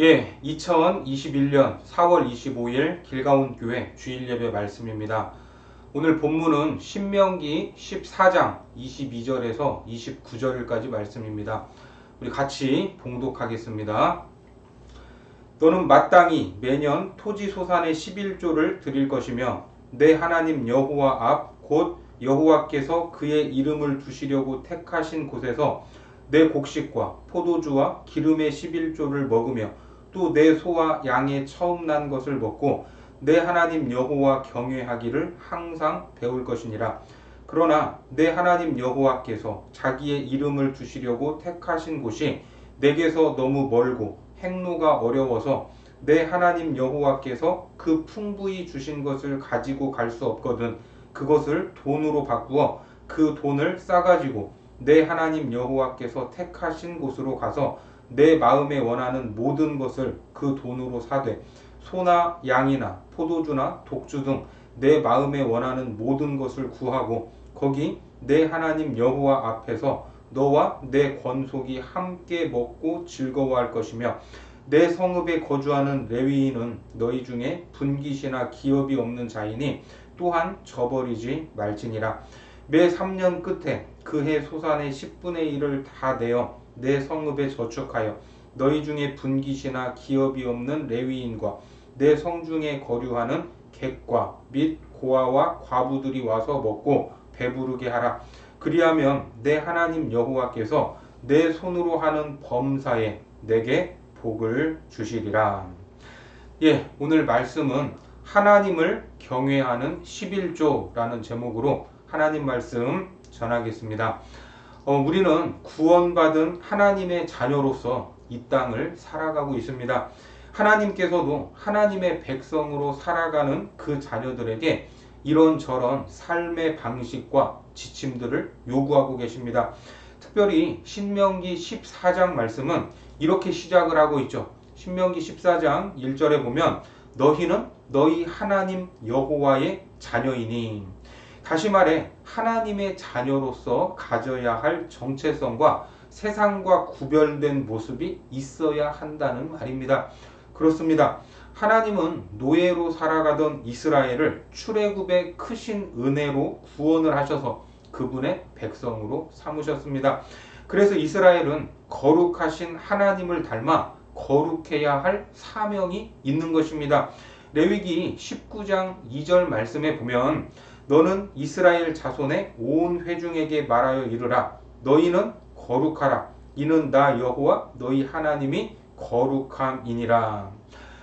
예, 2021년 4월 25일 길가온 교회 주일 예배 말씀입니다. 오늘 본문은 신명기 14장 22절에서 29절까지 말씀입니다. 우리 같이 봉독하겠습니다. 너는 마땅히 매년 토지 소산의 11조를 드릴 것이며 내 하나님 여호와 앞 곧 여호와께서 그의 이름을 두시려고 택하신 곳에서 내 곡식과 포도주와 기름의 11조를 먹으며 또 내 소와 양의 처음 난 것을 먹고 내 하나님 여호와 경외하기를 항상 배울 것이니라. 그러나 내 하나님 여호와께서 자기의 이름을 두시려고 택하신 곳이 내게서 너무 멀고 행로가 어려워서 내 하나님 여호와께서 그 풍부히 주신 것을 가지고 갈 수 없거든 그것을 돈으로 바꾸어 그 돈을 싸가지고 내 하나님 여호와께서 택하신 곳으로 가서 내 마음에 원하는 모든 것을 그 돈으로 사되 소나 양이나 포도주나 독주 등 내 마음에 원하는 모든 것을 구하고 거기 내 하나님 여호와 앞에서 너와 내 권속이 함께 먹고 즐거워할 것이며 내 성읍에 거주하는 레위인은 너희 중에 분깃이나 기업이 없는 자이니 또한 저버리지 말지니라. 매 3년 끝에 그 해 소산의 10분의 1을 다 내어 내 성읍에 저축하여 너희 중에 분깃이나 기업이 없는 레위인과 내 성중에 거류하는 객과 및 고아와 과부들이 와서 먹고 배부르게 하라. 그리하면 내 하나님 여호와께서 내 손으로 하는 범사에 내게 복을 주시리라. 예, 오늘 말씀은 하나님을 경외하는 11조라는 제목으로 하나님 말씀 전하겠습니다. 어, 우리는 구원받은 하나님의 자녀로서 이 땅을 살아가고 있습니다. 하나님께서도 하나님의 백성으로 살아가는 그 자녀들에게 이런저런 삶의 방식과 지침들을 요구하고 계십니다. 특별히 신명기 14장 말씀은 이렇게 시작을 하고 있죠. 신명기 14장 1절에 보면 너희는 너희 하나님 여호와의 자녀이니 다시 말해 하나님의 자녀로서 가져야 할 정체성과 세상과 구별된 모습이 있어야 한다는 말입니다. 그렇습니다. 하나님은 노예로 살아가던 이스라엘을 출애굽의 크신 은혜로 구원을 하셔서 그분의 백성으로 삼으셨습니다. 그래서 이스라엘은 거룩하신 하나님을 닮아 거룩해야 할 사명이 있는 것입니다. 레위기 19장 2절 말씀에 보면 너는 이스라엘 자손의 온 회중에게 말하여 이르라 너희는 거룩하라 이는 나 여호와 너희 하나님이 거룩함이니라.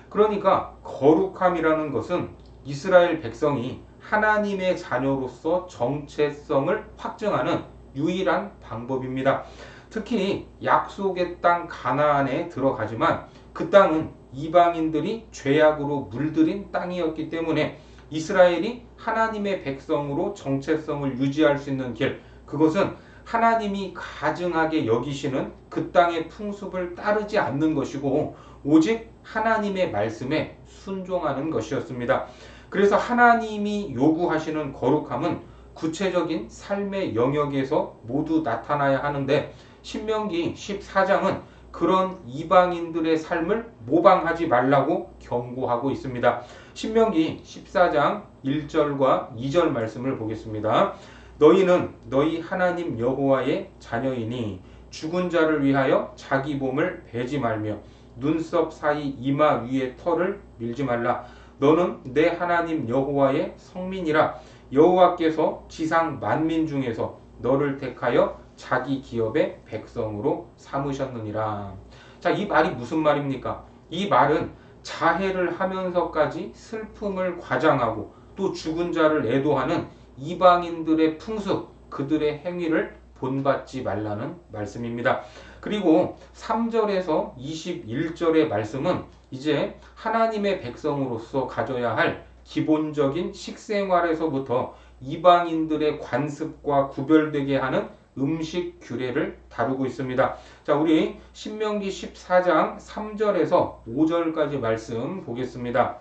그러니까 거룩함이라는 것은 이스라엘 백성이 하나님의 자녀로서 정체성을 확증하는 유일한 방법입니다. 특히 약속의 땅 가나안에 들어가지만 그 땅은 이방인들이 죄악으로 물들인 땅이었기 때문에 이스라엘이 하나님의 백성으로 정체성을 유지할 수 있는 길 그것은 하나님이 가증하게 여기시는 그 땅의 풍습을 따르지 않는 것이고 오직 하나님의 말씀에 순종하는 것이었습니다. 그래서 하나님이 요구하시는 거룩함은 구체적인 삶의 영역에서 모두 나타나야 하는데 신명기 14장은 그런 이방인들의 삶을 모방하지 말라고 경고하고 있습니다. 신명기 14장 1절과 2절 말씀을 보겠습니다. 너희는 너희 하나님 여호와의 자녀이니 죽은 자를 위하여 자기 몸을 베지 말며 눈썹 사이 이마 위에 털을 밀지 말라. 너는 내 하나님 여호와의 성민이라 여호와께서 지상 만민 중에서 너를 택하여 자기 기업의 백성으로 삼으셨느니라. 자, 이 말이 무슨 말입니까? 이 말은 자해를 하면서까지 슬픔을 과장하고 또 죽은 자를 애도하는 이방인들의 풍습, 그들의 행위를 본받지 말라는 말씀입니다. 그리고 3절에서 21절의 말씀은 이제 하나님의 백성으로서 가져야 할 기본적인 식생활에서부터 이방인들의 관습과 구별되게 하는 음식 규례를 다루고 있습니다. 자, 우리 신명기 14장 3절에서 5절까지 말씀 보겠습니다.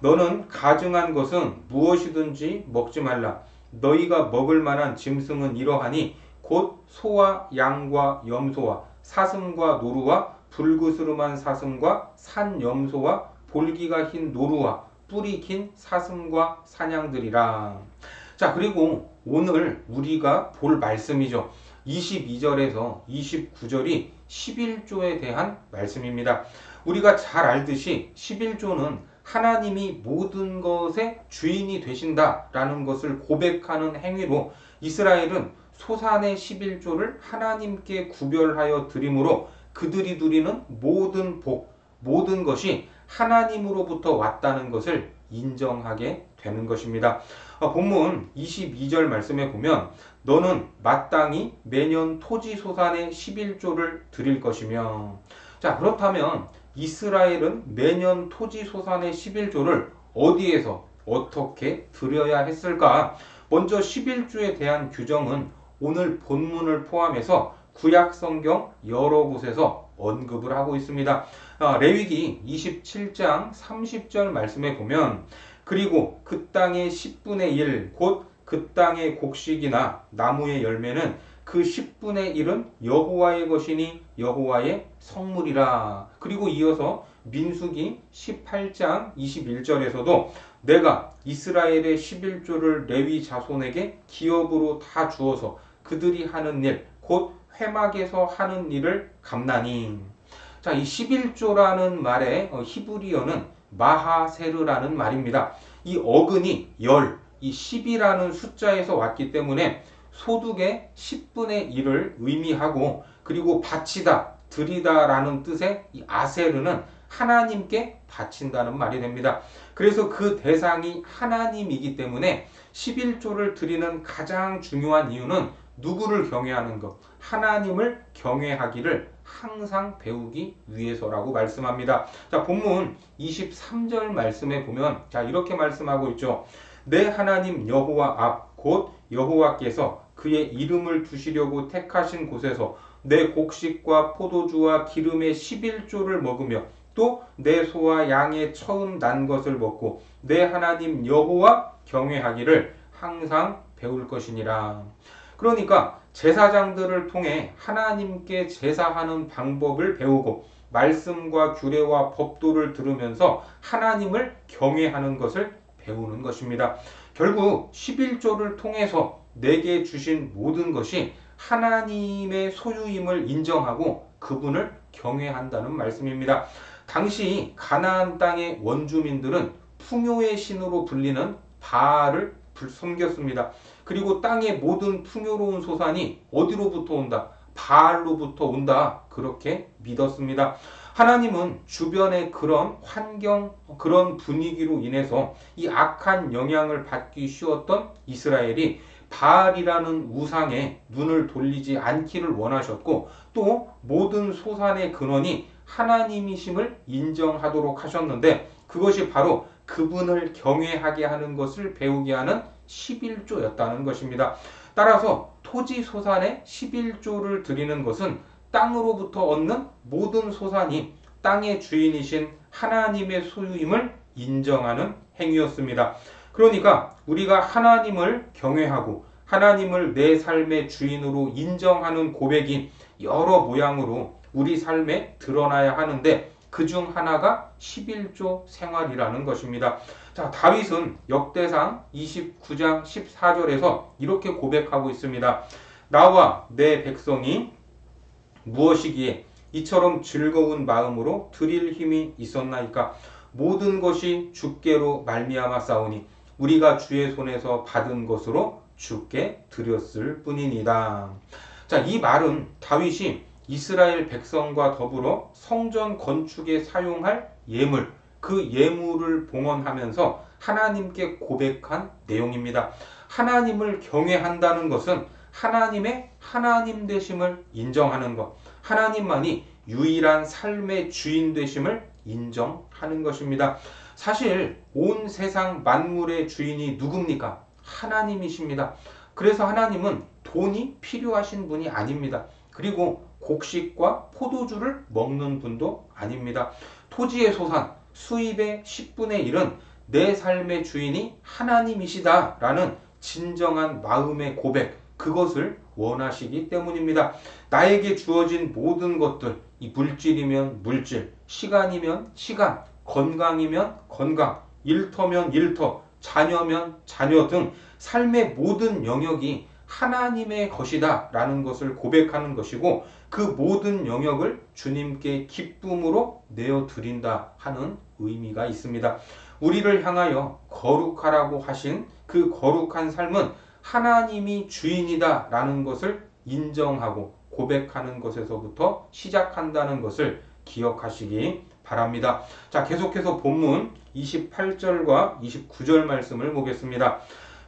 너는 가증한 것은 무엇이든지 먹지 말라. 너희가 먹을 만한 짐승은 이러하니 곧 소와 양과 염소와 사슴과 노루와 불그스름한 사슴과 산 염소와 볼기가 흰 노루와 뿌리 긴 사슴과 사냥들이라. 자, 그리고 오늘 우리가 볼 말씀이죠. 22절에서 29절이 11조에 대한 말씀입니다. 우리가 잘 알듯이 11조는 하나님이 모든 것의 주인이 되신다라는 것을 고백하는 행위로 이스라엘은 소산의 11조를 하나님께 구별하여 드림으로 그들이 누리는 모든 복, 모든 것이 하나님으로부터 왔다는 것을 인정하게 되는 것입니다. 어, 본문 22절 말씀에 보면 너는 마땅히 매년 토지 소산의 11조를 드릴 것이며 자 그렇다면 이스라엘은 매년 토지 소산의 11조를 어디에서 어떻게 드려야 했을까? 먼저 11조에 대한 규정은 오늘 본문을 포함해서 구약 성경 여러 곳에서 언급을 하고 있습니다. 아, 레위기 27장 30절 말씀에 보면 그리고 그 땅의 10분의 1, 곧 그 땅의 곡식이나 나무의 열매는 그 10분의 1은 여호와의 것이니 여호와의 성물이라. 그리고 이어서 민수기 18장 21절에서도 내가 이스라엘의 11조를 레위 자손에게 기업으로 다 주어서 그들이 하는 일, 곧 회막에서 하는 일을 감나니. 자, 이 11조라는 말의 어, 히브리어는 마하세르라는 말입니다. 이 어근이 열, 이 10이라는 숫자에서 왔기 때문에 소득의 10분의 1을 의미하고 그리고 바치다, 드리다라는 뜻의 이 아세르는 하나님께 바친다는 말이 됩니다. 그래서 그 대상이 하나님이기 때문에 11조를 드리는 가장 중요한 이유는 누구를 경외하는 것, 하나님을 경외하기를 항상 배우기 위해서라고 말씀합니다. 자, 본문 23절 말씀에 보면 자, 이렇게 말씀하고 있죠. 내 하나님 여호와 앞 곧 여호와께서 그의 이름을 두시려고 택하신 곳에서 내 곡식과 포도주와 기름의 11조를 먹으며 또 내 소와 양의 처음 난 것을 먹고 내 하나님 여호와 경외하기를 항상 배울 것이니라. 그러니까 제사장들을 통해 하나님께 제사하는 방법을 배우고 말씀과 규례와 법도를 들으면서 하나님을 경외하는 것을 배우는 것입니다. 결국 11조를 통해서 내게 주신 모든 것이 하나님의 소유임을 인정하고 그분을 경외한다는 말씀입니다. 당시 가나안 땅의 원주민들은 풍요의 신으로 불리는 바알을 섬겼습니다. 그리고 땅의 모든 풍요로운 소산이 어디로부터 온다? 바알로부터 온다. 그렇게 믿었습니다. 하나님은 주변의 그런 환경, 그런 분위기로 인해서 이 악한 영향을 받기 쉬웠던 이스라엘이 바알이라는 우상에 눈을 돌리지 않기를 원하셨고 또 모든 소산의 근원이 하나님이심을 인정하도록 하셨는데 그것이 바로 그분을 경외하게 하는 것을 배우게 하는 11조였다는 것입니다. 따라서 토지 소산의 11조를 드리는 것은 땅으로부터 얻는 모든 소산이 땅의 주인이신 하나님의 소유임을 인정하는 행위였습니다. 그러니까 우리가 하나님을 경외하고 하나님을 내 삶의 주인으로 인정하는 고백이 여러 모양으로 우리 삶에 드러나야 하는데 그 중 하나가 11조 생활이라는 것입니다. 자, 다윗은 역대상 29장 14절에서 이렇게 고백하고 있습니다. 나와 내 백성이 무엇이기에 이처럼 즐거운 마음으로 드릴 힘이 있었나이까 모든 것이 주께로 말미암아 싸우니 우리가 주의 손에서 받은 것으로 주께 드렸을 뿐이니다. 자, 이 말은 다윗이 이스라엘 백성과 더불어 성전 건축에 사용할 예물, 그 예물을 봉헌하면서 하나님께 고백한 내용입니다. 하나님을 경외한다는 것은 하나님의 하나님 되심을 인정하는 것, 하나님만이 유일한 삶의 주인 되심을 인정하는 것입니다. 사실 온 세상 만물의 주인이 누굽니까? 하나님이십니다. 그래서 하나님은 돈이 필요하신 분이 아닙니다. 그리고 곡식과 포도주를 먹는 분도 아닙니다. 토지의 소산, 수입의 10분의 1은 내 삶의 주인이 하나님이시다 라는 진정한 마음의 고백, 그것을 원하시기 때문입니다. 나에게 주어진 모든 것들, 이 물질이면 물질, 시간이면 시간, 건강이면 건강, 일터면 일터, 자녀면 자녀 등 삶의 모든 영역이 하나님의 것이다 라는 것을 고백하는 것이고 그 모든 영역을 주님께 기쁨으로 내어 드린다 하는 의미가 있습니다. 우리를 향하여 거룩하라고 하신 그 거룩한 삶은 하나님이 주인이다 라는 것을 인정하고 고백하는 것에서부터 시작한다는 것을 기억하시기 바랍니다. 자, 계속해서 본문 28절과 29절 말씀을 보겠습니다.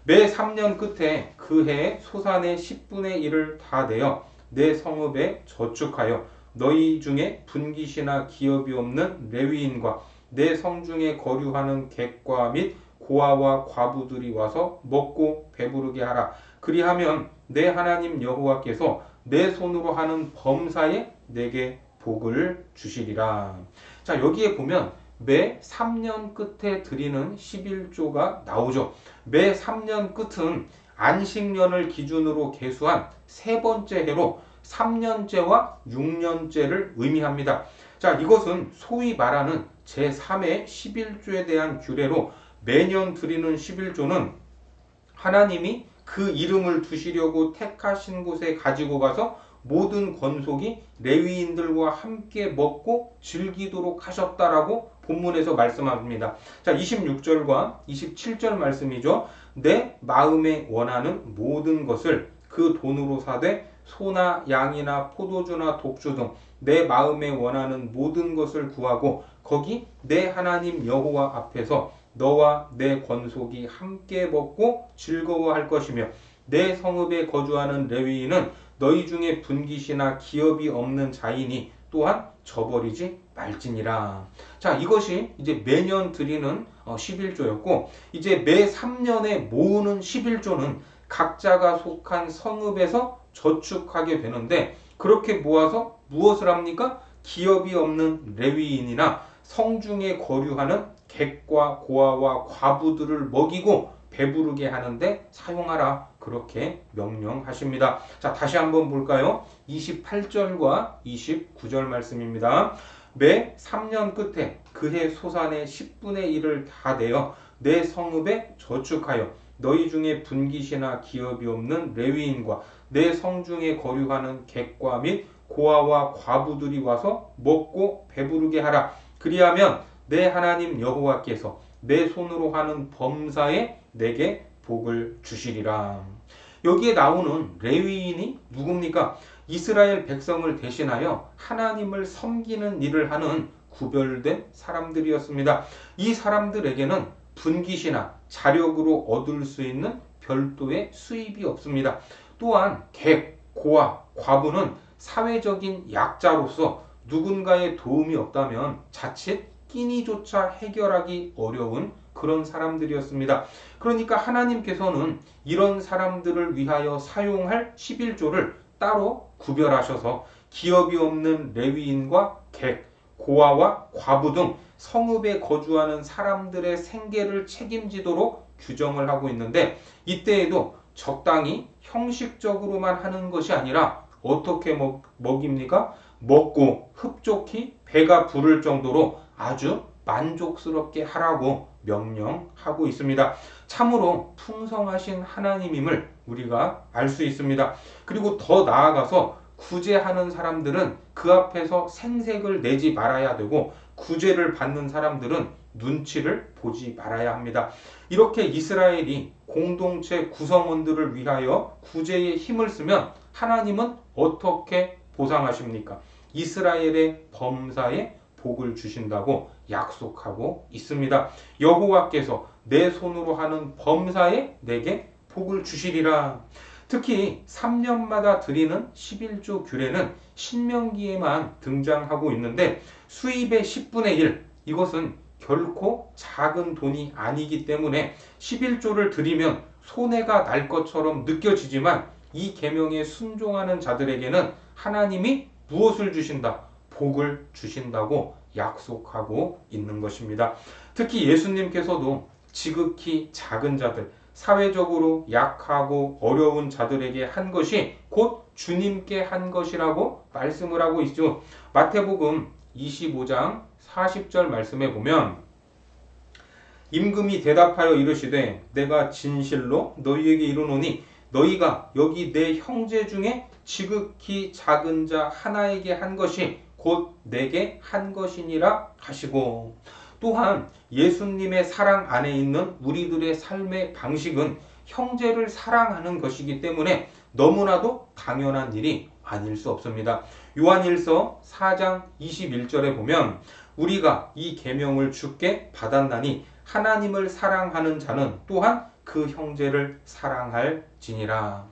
매 3년 끝에 그 해 소산의 10분의 1을 다 내어 내 성읍에 저축하여 너희 중에 분깃이나 기업이 없는 레위인과 내 성중에 거류하는 객과 및 고아와 과부들이 와서 먹고 배부르게 하라. 그리하면 내 하나님 여호와께서 내 손으로 하는 범사에 내게 복을 주시리라. 자, 여기에 보면 매 3년 끝에 드리는 11조가 나오죠. 매 3년 끝은 안식년을 기준으로 계수한 세 번째 해로 3년째와 6년째를 의미합니다. 자, 이것은 소위 말하는 제3의 11조에 대한 규례로 매년 드리는 11조는 하나님이 그 이름을 두시려고 택하신 곳에 가지고 가서 모든 권속이 레위인들과 함께 먹고 즐기도록 하셨다라고 본문에서 말씀합니다. 자, 26절과 27절 말씀이죠. 내 마음에 원하는 모든 것을 그 돈으로 사되 소나 양이나 포도주나 독주 등 내 마음에 원하는 모든 것을 구하고 거기 내 하나님 여호와 앞에서 너와 내 권속이 함께 먹고 즐거워할 것이며 내 성읍에 거주하는 레위인은 너희 중에 분깃이나 기업이 없는 자이니 또한 저버리지 말지니라. 자, 이것이 이제 매년 드리는 11조였고 이제 매 3년에 모으는 11조는 각자가 속한 성읍에서 저축하게 되는데 그렇게 모아서 무엇을 합니까? 기업이 없는 레위인이나 성중에 거류하는 객과 고아와 과부들을 먹이고 배부르게 하는데 사용하라. 그렇게 명령하십니다. 자, 다시 한번 볼까요? 28절과 29절 말씀입니다. 매 3년 끝에 그해 소산의 10분의 1을 다 내어 내 성읍에 저축하여 너희 중에 분깃이나 기업이 없는 레위인과 내 성중에 거류하는 객과 및 고아와 과부들이 와서 먹고 배부르게 하라. 그리하면 내 하나님 여호와께서 내 손으로 하는 범사에 내게 복을 주시리라. 여기에 나오는 레위인이 누굽니까? 이스라엘 백성을 대신하여 하나님을 섬기는 일을 하는 구별된 사람들이었습니다. 이 사람들에게는 분깃이나 자력으로 얻을 수 있는 별도의 수입이 없습니다. 또한 객, 고아, 과부는 사회적인 약자로서 누군가의 도움이 없다면 자칫 끼니조차 해결하기 어려운 그런 사람들이었습니다. 그러니까 하나님께서는 이런 사람들을 위하여 사용할 11조를 따로 구별하셔서 기업이 없는 레위인과 객, 고아와 과부 등 성읍에 거주하는 사람들의 생계를 책임지도록 규정을 하고 있는데 이때에도 적당히 형식적으로만 하는 것이 아니라 어떻게 먹, 먹입니까? 먹고 흡족히 배가 부를 정도로 아주 만족스럽게 하라고 명령하고 있습니다. 참으로 풍성하신 하나님임을 우리가 알 수 있습니다. 그리고 더 나아가서 구제하는 사람들은 그 앞에서 생색을 내지 말아야 되고 구제를 받는 사람들은 눈치를 보지 말아야 합니다. 이렇게 이스라엘이 공동체 구성원들을 위하여 구제에 힘을 쓰면 하나님은 어떻게 보상하십니까? 이스라엘의 범사에 복을 주신다고 약속하고 있습니다. 여호와께서 내 손으로 하는 범사에 내게 복을 주시리라. 특히 3년마다 드리는 11조 규례는 신명기에만 등장하고 있는데 수입의 10분의 1 이것은 결코 작은 돈이 아니기 때문에 11조를 드리면 손해가 날 것처럼 느껴지지만 이 계명에 순종하는 자들에게는 하나님이 무엇을 주신다? 복을 주신다고 약속하고 있는 것입니다. 특히 예수님께서도 지극히 작은 자들, 사회적으로 약하고 어려운 자들에게 한 것이 곧 주님께 한 것이라고 말씀을 하고 있죠. 마태복음 25장 40절 말씀에 보면 임금이 대답하여 이르시되 내가 진실로 너희에게 이르노니 너희가 여기 내 형제 중에 지극히 작은 자 하나에게 한 것이 곧 내게 한 것이니라 하시고 또한 예수님의 사랑 안에 있는 우리들의 삶의 방식은 형제를 사랑하는 것이기 때문에 너무나도 당연한 일이 아닐 수 없습니다. 요한일서 4장 21절에 보면 우리가 이 계명을 주께 받았나니 하나님을 사랑하는 자는 또한 그 형제를 사랑할지니라.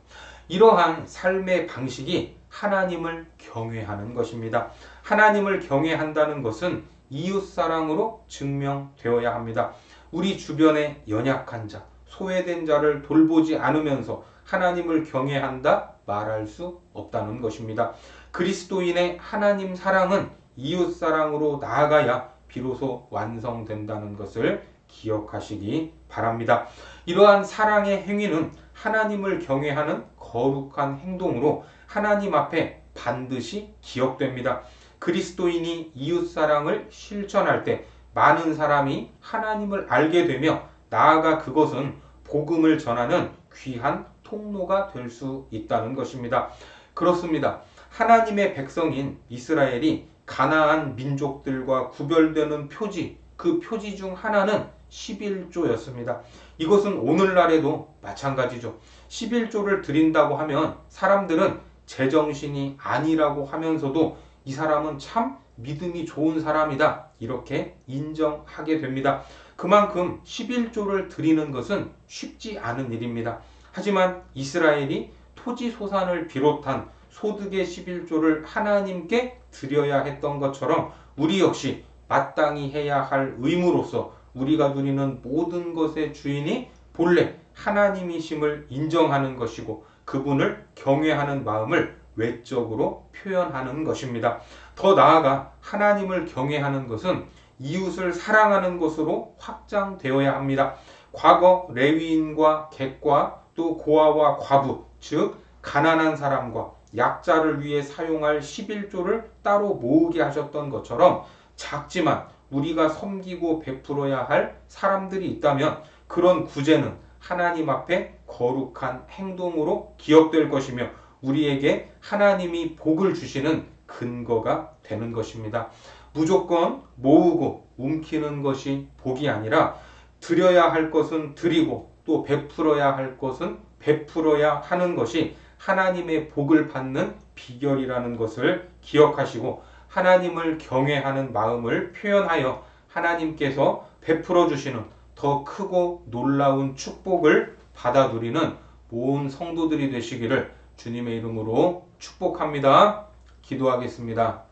이러한 삶의 방식이 하나님을 경외하는 것입니다. 하나님을 경외한다는 것은 이웃 사랑으로 증명되어야 합니다. 우리 주변에 연약한 자, 소외된 자를 돌보지 않으면서 하나님을 경외한다 말할 수 없다는 것입니다. 그리스도인의 하나님 사랑은 이웃 사랑으로 나아가야 비로소 완성된다는 것을 기억하시기 바랍니다. 이러한 사랑의 행위는 하나님을 경외하는 거룩한 행동으로 하나님 앞에 반드시 기억됩니다. 그리스도인이 이웃 사랑을 실천할 때 많은 사람이 하나님을 알게 되며 나아가 그것은 복음을 전하는 귀한 통로가 될 수 있다는 것입니다. 그렇습니다. 하나님의 백성인 이스라엘이 가나안 민족들과 구별되는 표지, 그 표지 중 하나는 11조였습니다. 이것은 오늘날에도 마찬가지죠. 11조를 드린다고 하면 사람들은 제정신이 아니라고 하면서도 이 사람은 참 믿음이 좋은 사람이다. 이렇게 인정하게 됩니다. 그만큼 11조를 드리는 것은 쉽지 않은 일입니다. 하지만 이스라엘이 토지 소산을 비롯한 소득의 11조를 하나님께 드려야 했던 것처럼 우리 역시 마땅히 해야 할 의무로서 우리가 누리는 모든 것의 주인이 본래 하나님이심을 인정하는 것이고 그분을 경외하는 마음을 외적으로 표현하는 것입니다. 더 나아가 하나님을 경외하는 것은 이웃을 사랑하는 것으로 확장되어야 합니다. 과거 레위인과 객과 또 고아와 과부, 즉 가난한 사람과 약자를 위해 사용할 11조를 따로 모으게 하셨던 것처럼 작지만 우리가 섬기고 베풀어야 할 사람들이 있다면 그런 구제는 하나님 앞에 거룩한 행동으로 기억될 것이며 우리에게 하나님이 복을 주시는 근거가 되는 것입니다. 무조건 모으고 움키는 것이 복이 아니라 드려야 할 것은 드리고 또 베풀어야 할 것은 베풀어야 하는 것이 하나님의 복을 받는 비결이라는 것을 기억하시고 하나님을 경외하는 마음을 표현하여 하나님께서 베풀어 주시는 더 크고 놀라운 축복을 받아 누리는 모든 성도들이 되시기를 주님의 이름으로 축복합니다. 기도하겠습니다.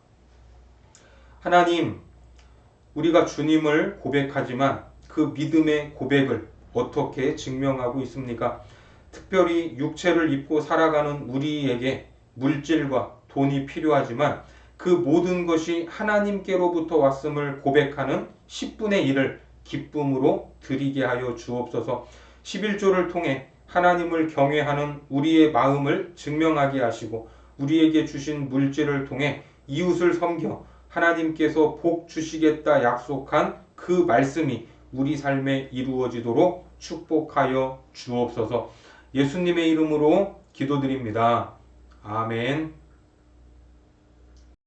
하나님, 우리가 주님을 고백하지만 그 믿음의 고백을 어떻게 증명하고 있습니까? 특별히 육체를 입고 살아가는 우리에게 물질과 돈이 필요하지만 그 모든 것이 하나님께로부터 왔음을 고백하는 10분의 1을 기쁨으로 드리게 하여 주옵소서 11조를 통해 하나님을 경외하는 우리의 마음을 증명하게 하시고 우리에게 주신 물질을 통해 이웃을 섬겨 하나님께서 복 주시겠다 약속한 그 말씀이 우리 삶에 이루어지도록 축복하여 주옵소서 예수님의 이름으로 기도드립니다. 아멘.